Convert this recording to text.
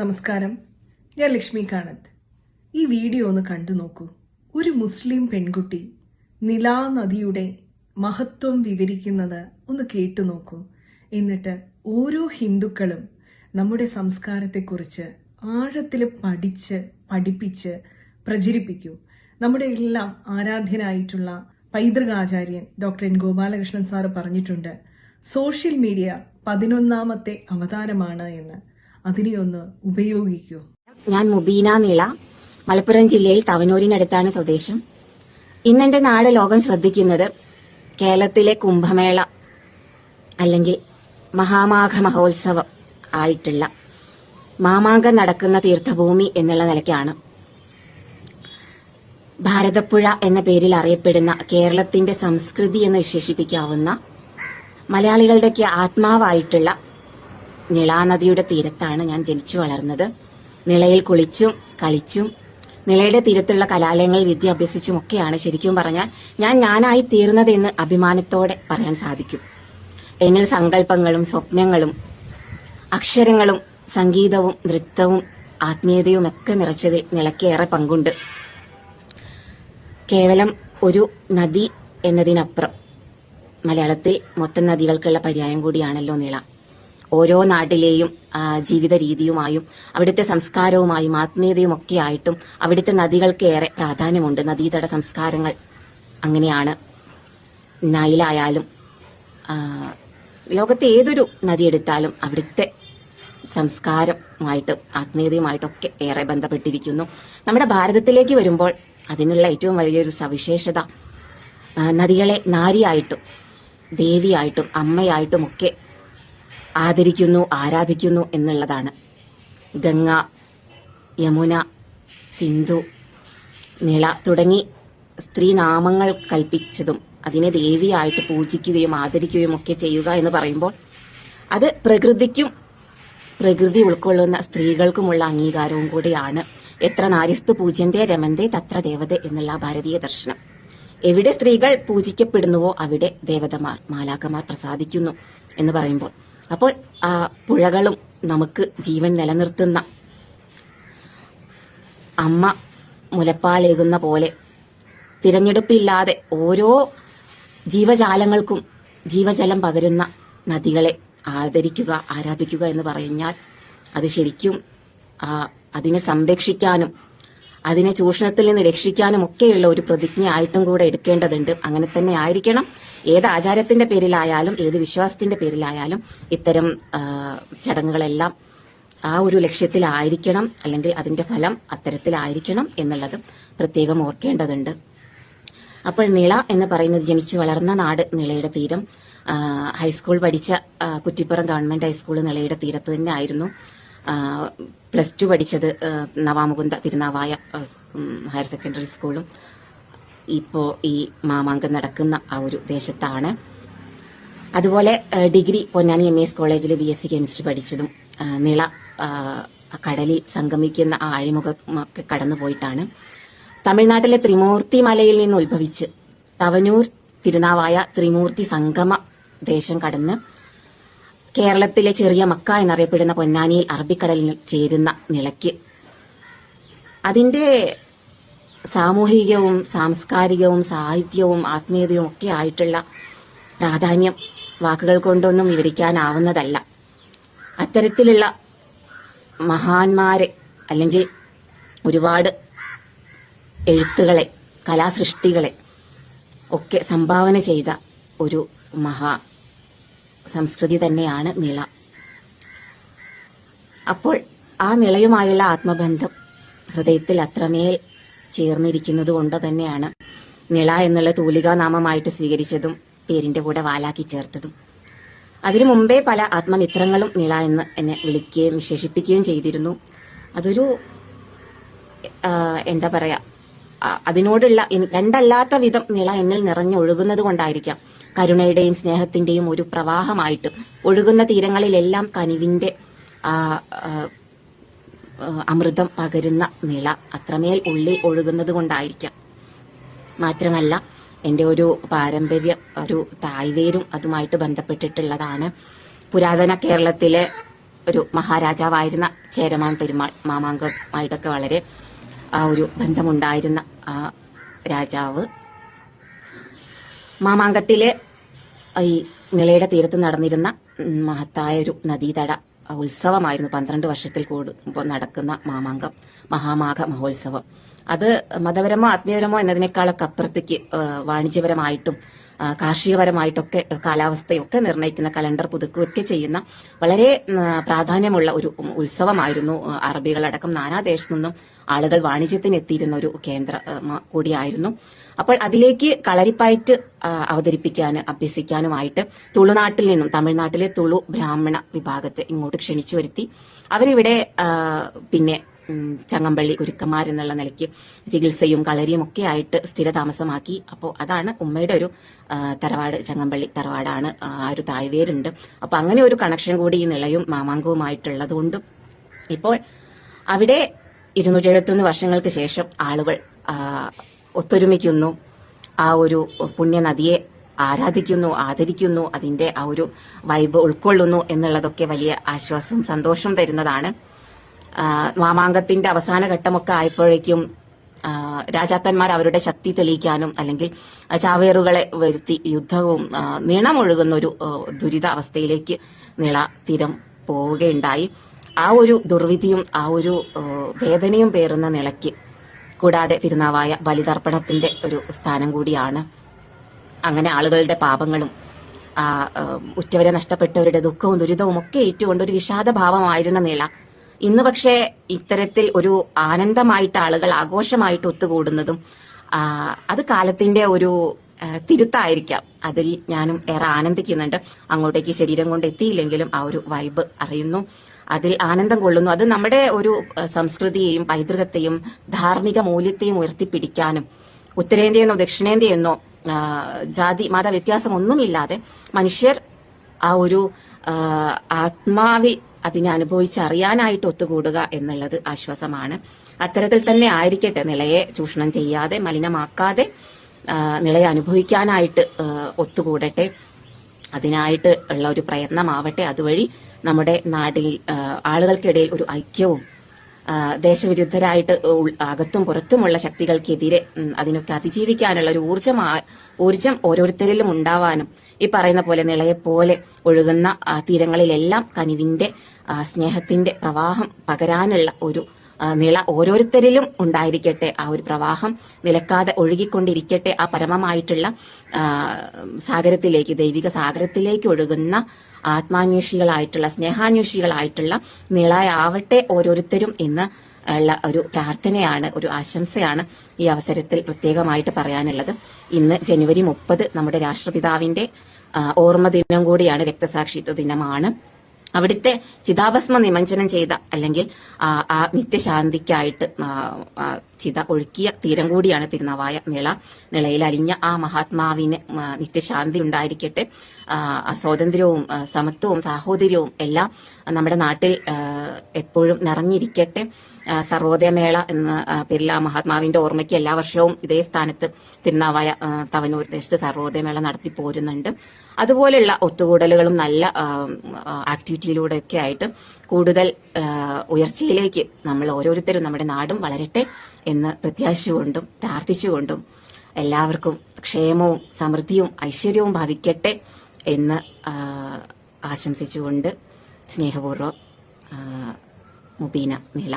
നമസ്കാരം. ഞാൻ ലക്ഷ്മി കാണത്ത്. ഈ വീഡിയോ ഒന്ന് കണ്ടു നോക്കൂ. ഒരു മുസ്ലിം പെൺകുട്ടി നിലാ നദിയുടെ മഹത്വം വിവരിക്കുന്നത് ഒന്ന് കേട്ടു നോക്കൂ. എന്നിട്ട് ഓരോ ഹിന്ദുക്കളും നമ്മുടെ സംസ്കാരത്തെക്കുറിച്ച് ആഴത്തിൽ പഠിച്ച് പഠിപ്പിച്ച് പ്രചരിപ്പിക്കൂ. നമ്മുടെ എല്ലാം ആരാധ്യനായിട്ടുള്ള പൈതൃകാചാര്യൻ ഡോക്ടർ എൻ ഗോപാലകൃഷ്ണൻ സാറ് പറഞ്ഞിട്ടുണ്ട് സോഷ്യൽ മീഡിയ പതിനൊന്നാമത്തെ അവതാരമാണ് എന്ന്. അതിനെ ഒന്ന് ഉപയോഗിക്കൂ. ഞാൻ മുബീന നീള മലപ്പുറം ജില്ലയിൽ തവനൂരിനടുത്താണ് സ്വദേശം. ഇന്നെന്റെ നാട് ലോകം ശ്രദ്ധിക്കുന്നത് കേരളത്തിലെ കുംഭമേള അല്ലെങ്കിൽ മഹാമാഘ മഹോത്സവം ആയിട്ടുള്ള മാമാങ്കം നടക്കുന്ന തീർത്ഥഭൂമി എന്നുള്ള നിലയ്ക്കാണ്. ഭാരതപ്പുഴ എന്ന പേരിൽ അറിയപ്പെടുന്ന കേരളത്തിന്റെ സംസ്കൃതി എന്ന് വിശേഷിപ്പിക്കാവുന്ന മലയാളികളുടെയൊക്കെ ആത്മാവായിട്ടുള്ള നിളാനദിയുടെ തീരത്താണ് ഞാൻ ജനിച്ചു വളർന്നത്. നിളയിൽ കുളിച്ചും കളിച്ചും നിളയുടെ തീരത്തുള്ള കലാലയങ്ങളിൽ വിദ്യ അഭ്യസിച്ചും ഒക്കെയാണ് ശരിക്കും പറഞ്ഞാൽ ഞാൻ ഞാനായി തീർന്നതെന്ന് അഭിമാനത്തോടെ പറയാൻ സാധിക്കും. എന്നിൽ സങ്കല്പങ്ങളും സ്വപ്നങ്ങളും അക്ഷരങ്ങളും സംഗീതവും നൃത്തവും ആത്മീയതയും ഒക്കെ നിറച്ചതിൽ നിലയ്ക്കേറെ പങ്കുണ്ട്. കേവലം ഒരു നദി എന്നതിനപ്പുറം. മലയാളത്തിൽ മൊത്തം നദികൾക്കുള്ള പര്യായം കൂടിയാണല്ലോ നിള. ഓരോ നാട്ടിലെയും ജീവിത രീതിയുമായും അവിടുത്തെ സംസ്കാരവുമായും ആത്മീയതയും ഒക്കെ ആയിട്ടും അവിടുത്തെ നദികൾക്ക് ഏറെ പ്രാധാന്യമുണ്ട്. നദീതട സംസ്കാരങ്ങൾ അങ്ങനെയാണ്. നൈലായാലും ലോകത്തെ ഏതൊരു നദി എടുത്താലും അവിടുത്തെ സംസ്കാരമായിട്ടും ആത്മീയതയുമായിട്ടൊക്കെ ഏറെ ബന്ധപ്പെട്ടിരിക്കുന്നു. നമ്മുടെ ഭാരതത്തിലേക്ക് വരുമ്പോൾ അതിനുള്ള ഏറ്റവും വലിയൊരു സവിശേഷത നദികളെ നാരിയായിട്ടും ദേവിയായിട്ടും അമ്മയായിട്ടും ഒക്കെ ആദരിക്കുന്നു ആരാധിക്കുന്നു എന്നുള്ളതാണ്. ഗംഗ യമുന സിന്ധു നിള തുടങ്ങി സ്ത്രീനാമങ്ങൾ കൽപ്പിച്ചതും അതിനെ ദേവിയായിട്ട് പൂജിക്കുകയും ആദരിക്കുകയും ഒക്കെ ചെയ്യുക എന്ന് പറയുമ്പോൾ അത് പ്രകൃതിക്കും പ്രകൃതി ഉൾക്കൊള്ളുന്ന സ്ത്രീകൾക്കുമുള്ള അംഗീകാരവും കൂടിയാണ്. എത്ര നാരിസ്തു പൂജ്യന്തേ രമന്തേ തത്ര ദേവത എന്നുള്ള ഭാരതീയ ദർശനം. എവിടെ സ്ത്രീകൾ പൂജിക്കപ്പെടുന്നുവോ അവിടെ ദേവതമാർ മാലാക്കമാർ പ്രസാദിക്കുന്നു എന്ന് പറയുമ്പോൾ അപ്പോൾ ആ പുഴകളും നമുക്ക് ജീവൻ നിലനിർത്തുന്ന അമ്മ മുലപ്പാലേകുന്ന പോലെ തിരഞ്ഞെടുപ്പില്ലാതെ ഓരോ ജീവജാലങ്ങൾക്കും ജീവജലം പകരുന്ന നദികളെ ആദരിക്കുക ആരാധിക്കുക എന്ന് പറഞ്ഞാൽ അത് ശരിക്കും അതിനെ സംരക്ഷിക്കാനും അതിനെ ചൂഷണത്തിൽ നിന്ന് രക്ഷിക്കാനും ഒക്കെയുള്ള ഒരു പ്രതിജ്ഞ ആയിട്ടും കൂടെ എടുക്കേണ്ടതുണ്ട്. അങ്ങനെ തന്നെ ആയിരിക്കണം. ഏത് ആചാരത്തിന്റെ പേരിലായാലും ഏത് വിശ്വാസത്തിന്റെ പേരിലായാലും ഇത്തരം ചടങ്ങുകളെല്ലാം ആ ഒരു ലക്ഷ്യത്തിലായിരിക്കണം. അല്ലെങ്കിൽ അതിന്റെ ഫലം അത്തരത്തിലായിരിക്കണം എന്നുള്ളത് പ്രത്യേകം ഓർക്കേണ്ടതുണ്ട്. അപ്പോൾ നിള എന്ന് പറയുന്നത് ജനിച്ചു വളർന്ന നാട് നിളയുടെ തീരം. ഹൈസ്കൂൾ പഠിച്ച കുറ്റിപ്പുറം ഗവൺമെന്റ് ഹൈസ്കൂൾ നിളയുടെ തീരത്ത് തന്നെ ആയിരുന്നു പ്ലസ് ടു പഠിച്ചത് നവാമുകുന്ദ തിരുനാവായ ഹയർ സെക്കൻഡറി സ്കൂളും. ഇപ്പോൾ ഈ മാമാങ്കം നടക്കുന്ന ആ ഒരു ദേശത്താണ്. അതുപോലെ ഡിഗ്രി പൊന്നാനി എം എസ് കോളേജിൽ ബി എസ് സി കെമിസ്ട്രി പഠിച്ചതും നിള കടലിൽ സംഗമിക്കുന്ന ആ അഴിമുഖമൊക്കെ കടന്നു പോയിട്ടാണ്. തമിഴ്നാട്ടിലെ ത്രിമൂർത്തി മലയിൽ നിന്ന് ഉത്ഭവിച്ച് തവനൂർ തിരുനാവായ ത്രിമൂർത്തി സംഗമ ദേശം കടന്ന് കേരളത്തിലെ ചെറിയ മക്ക എന്നറിയപ്പെടുന്ന പൊന്നാനിയിൽ അറബിക്കടലിൽ ചേരുന്ന നിളയ്ക്ക് അതിന്റെ സാമൂഹികവും സാംസ്കാരികവും സാഹിത്യവും ആത്മീയതയും ഒക്കെ ആയിട്ടുള്ള പ്രാധാന്യം വാക്കുകൾ കൊണ്ടൊന്നും വിവരിക്കാനാവുന്നതല്ല. അത്തരത്തിലുള്ള മഹാന്മാരെ അല്ലെങ്കിൽ ഒരുപാട് എഴുത്തുകളെ കലാസൃഷ്ടികളെ ഒക്കെ സംഭാവന ചെയ്ത ഒരു മഹാ സംസ്കൃതി തന്നെയാണ് നിള. അപ്പോൾ ആ നിളയുമായുള്ള ആത്മബന്ധം ഹൃദയത്തിൽ അത്രമേൽ ചേർന്നിരിക്കുന്നത് കൊണ്ട് തന്നെയാണ് നിള എന്നുള്ള തൂലികാ നാമമായിട്ട് സ്വീകരിച്ചതും പേരിന്റെ കൂടെ വാലാക്കി ചേർത്തതും. അതിനു മുമ്പേ പല ആത്മമിത്രങ്ങളും നിള എന്ന് എന്നെ വിളിക്കുകയും വിശേഷിപ്പിക്കുകയും ചെയ്തിരുന്നു. അതൊരു എന്താ പറയാ അതിനോടുള്ള രണ്ടല്ലാത്ത വിധം നിള എന്നിൽ നിറഞ്ഞൊഴുകുന്നത് കൊണ്ടായിരിക്കാം കരുണയുടെയും സ്നേഹത്തിന്റെയും ഒരു പ്രവാഹമായിട്ട് ഒഴുകുന്ന തീരങ്ങളിലെല്ലാം കനിവിന്റെ അമൃതം പകരുന്ന നിള അത്രമേൽ ഉള്ളിൽ ഒഴുകുന്നത് കൊണ്ടായിരിക്കാം. മാത്രമല്ല എന്റെ ഒരു പാരമ്പര്യ ഒരു തായ്വേരും അതുമായിട്ട് ബന്ധപ്പെട്ടിട്ടുള്ളതാണ് പുരാതന കേരളത്തിലെ ഒരു മഹാരാജാവായിരുന്ന ചേരമാൻ പെരുമാൾ മാമാങ്കമായിട്ടൊക്കെ വളരെ ആ ഒരു ബന്ധമുണ്ടായിരുന്ന ആ രാജാവ്. മാമാങ്കത്തിലെ ഈ നിളയുടെ തീരത്ത് നടന്നിരുന്ന മഹത്തായ ഒരു നദീതട ഉത്സവമായിരുന്നു. പന്ത്രണ്ട് വർഷത്തിൽ കൂടുമ്പോൾ നടക്കുന്ന മാമാങ്കം മഹാമാഘ മഹോത്സവം. അത് മതപരമോ ആത്മീയപരമോ എന്നതിനേക്കാളൊക്കെ അപ്പുറത്തേക്ക് വാണിജ്യപരമായിട്ടും കാർഷികപരമായിട്ടൊക്കെ കാലാവസ്ഥയൊക്കെ നിർണയിക്കുന്ന കലണ്ടർ പുതുക്കുകയൊക്കെ ചെയ്യുന്ന വളരെ പ്രാധാന്യമുള്ള ഒരു ഉത്സവമായിരുന്നു അറബികളടക്കം. നാനാദേശത്തു നിന്നും ആളുകൾ വാണിജ്യത്തിന് എത്തിയിരുന്ന ഒരു കേന്ദ്ര കൂടിയായിരുന്നു. അപ്പോൾ അതിലേക്ക് കളരിപ്പയറ്റ് ആ, അവതരിപ്പിക്കാനും അഭ്യസിക്കാനുമായിട്ട് തുളുനാട്ടിൽ നിന്നും തമിഴ്നാട്ടിലെ തുളു ബ്രാഹ്മണ വിഭാഗത്തെ ഇങ്ങോട്ട് ക്ഷണിച്ചു വരുത്തി. അവരിവിടെ പിന്നെ ചങ്ങമ്പള്ളി ഗുരുക്കന്മാരെന്നുള്ള നിലയ്ക്ക് ചികിത്സയും കളരിയും ഒക്കെ ആയിട്ട് സ്ഥിരതാമസമാക്കി. അപ്പോൾ അതാണ് ഉമ്മയുടെ ഒരു തറവാട് ചങ്ങമ്പള്ളി തറവാടാണ് ആ ഒരു തായ്വേരുണ്ട്. അപ്പോൾ അങ്ങനെ ഒരു കണക്ഷൻ കൂടി ഈ നിളയും മാമാങ്കവുമായിട്ടുള്ളതുകൊണ്ടും ഇപ്പോൾ അവിടെ ഇരുന്നൂറ്റി എഴുപത്തൊന്ന് വർഷങ്ങൾക്ക് ശേഷം ആളുകൾ ഒത്തൊരുമിക്കുന്നു. ആ ഒരു പുണ്യനദിയെ ആരാധിക്കുന്നു ആദരിക്കുന്നു അതിന്റെ ആ ഒരു വൈബ് ഉൾക്കൊള്ളുന്നു എന്നുള്ളതൊക്കെ വലിയ ആശ്വാസവും സന്തോഷവും തരുന്നതാണ്. മാമാങ്കത്തിന്റെ അവസാന ഘട്ടമൊക്കെ ആയപ്പോഴേക്കും രാജാക്കന്മാർ അവരുടെ ശക്തി തെളിയിക്കാനും അല്ലെങ്കിൽ ചാവേറുകളെ വരുത്തി യുദ്ധവും നീണമൊഴുകുന്ന ഒരു ദുരിത അവസ്ഥയിലേക്ക് നിള തീരം പോവുകയുണ്ടായി. ആ ഒരു ദുർവിധിയും ആ ഒരു വേദനയും പേറുന്ന നിളയ്ക്ക് കൂടാതെ തിരുനാവായ ബലിതർപ്പണത്തിന്റെ ഒരു സ്ഥാനം കൂടിയാണ്. അങ്ങനെ ആളുകളുടെ പാപങ്ങളും ഉറ്റവരെ നഷ്ടപ്പെട്ടവരുടെ ദുഃഖവും ദുരിതവും ഒക്കെ ഏറ്റുകൊണ്ട് ഒരു വിഷാദഭാവമായിരുന്ന നില. ഇന്ന് പക്ഷേ ഇത്തരത്തിൽ ഒരു ആനന്ദമായിട്ട് ആളുകൾ ആഘോഷമായിട്ട് ഒത്തുകൂടുന്നതും അത് കാലത്തിന്റെ ഒരു തിരുത്തായിരിക്കാം. അതിൽ ഞാനും ഏറെ ആനന്ദിക്കുന്നുണ്ട്. അങ്ങോട്ടേക്ക് ശരീരം കൊണ്ട് എത്തിയില്ലെങ്കിലും ആ ഒരു വൈബ് അറിയുന്നു. അതിൽ ആനന്ദം കൊള്ളുന്നു. അത് നമ്മുടെ ഒരു സംസ്കൃതിയെയും പൈതൃകത്തെയും ധാർമ്മിക മൂല്യത്തെയും ഉയർത്തിപ്പിടിക്കാനും ഉത്തരേന്ത്യയെന്നോ ദക്ഷിണേന്ത്യയെന്നോ ജാതി മത വ്യത്യാസം ഒന്നുമില്ലാതെ മനുഷ്യർ ആ ഒരു ആത്മാവി ആത്മാവിൽ അതിനെ അനുഭവിച്ചറിയാനായിട്ട് ഒത്തുകൂടുക എന്നുള്ളത് ആശ്വാസമാണ്. അത്തരത്തിൽ തന്നെ ആയിരിക്കട്ടെ നിളയെ ചൂഷണം ചെയ്യാതെ മലിനമാക്കാതെ നിളയെ അനുഭവിക്കാനായിട്ട് ഒത്തുകൂടട്ടെ. അതിനായിട്ട് ഉള്ള ഒരു പ്രയത്നമാവട്ടെ. അതുവഴി നമ്മുടെ നാട്ടിൽ ആളുകൾക്കിടയിൽ ഒരു ഐക്യവും ദേശവിരുദ്ധരായിട്ട് അകത്തും പുറത്തുമുള്ള ശക്തികൾക്കെതിരെ അതിനൊക്കെ അതിജീവിക്കാനുള്ള ഒരു ഊർജം ഊർജം ഓരോരുത്തരിലും ഉണ്ടാവാനും ഈ പറയുന്ന പോലെ നിളയെപ്പോലെ ഒഴുകുന്ന തീരങ്ങളിലെല്ലാം കനിവിന്റെ സ്നേഹത്തിന്റെ പ്രവാഹം പകരാനുള്ള ഒരു നിള ഓരോരുത്തരിലും ഉണ്ടായിരിക്കട്ടെ ആ ഒരു പ്രവാഹം. നിലക്കാതെ ഒഴുകിക്കൊണ്ടിരിക്കട്ടെ ആ പരമമായിട്ടുള്ള സാഗരത്തിലേക്ക് ദൈവിക സാഗരത്തിലേക്ക് ഒഴുകുന്ന ആത്മാന്വേഷികളായിട്ടുള്ള സ്നേഹാന്വേഷികളായിട്ടുള്ള നിളയാവട്ടെ ഓരോരുത്തരും എന്ന് ഉള്ള ഒരു പ്രാർത്ഥനയാണ് ഒരു ആശംസയാണ് ഈ അവസരത്തിൽ പ്രത്യേകമായിട്ട് പറയാനുള്ളത്. ഇന്ന് ജനുവരി മുപ്പത് നമ്മുടെ രാഷ്ട്രപിതാവിന്റെ ഓർമ്മ ദിനം കൂടിയാണ് രക്തസാക്ഷിത്വ ദിനമാണ്. അവിടുത്തെ ചിതാഭസ്മ നിമഞ്ജനം ചെയ്ത അല്ലെങ്കിൽ ആ, നിത്യശാന്തിക്കായിട്ട് ചിത ഒഴുക്കിയ തീരം കൂടിയാണ് തിരുനാവായ നിള. നിളയിൽ അലിഞ്ഞ ആ മഹാത്മാവിന് നിത്യശാന്തി ഉണ്ടായിരിക്കട്ടെ. സ്വാതന്ത്ര്യവും സമത്വവും സാഹോദര്യവും എല്ലാം നമ്മുടെ നാട്ടിൽ എപ്പോഴും നിറഞ്ഞിരിക്കട്ടെ. സർവോദയമേള എന്ന പേരിൽ ആ മഹാത്മാവിന്റെ ഓർമ്മയ്ക്ക് എല്ലാ വർഷവും ഇതേ സ്ഥാനത്ത് തിരുനാവായ തവനൂർ ദേശത്ത് സർവോദയമേള നടത്തി പോരുന്നുണ്ട്. അതുപോലെയുള്ള ഒത്തുകൂടലുകളും നല്ല ആക്ടിവിറ്റിയിലൂടെയൊക്കെ ആയിട്ട് കൂടുതൽ ഉയർച്ചയിലേക്ക് നമ്മൾ ഓരോരുത്തരും നമ്മുടെ നാടും വളരട്ടെ എന്ന് പ്രത്യാശിച്ചുകൊണ്ടും പ്രാർത്ഥിച്ചുകൊണ്ടും എല്ലാവർക്കും ക്ഷേമവും സമൃദ്ധിയും ഐശ്വര്യവും ഭവിക്കട്ടെ എന്ന് ആശംസിച്ചുകൊണ്ട് സ്നേഹപൂർവം മുബീന നിള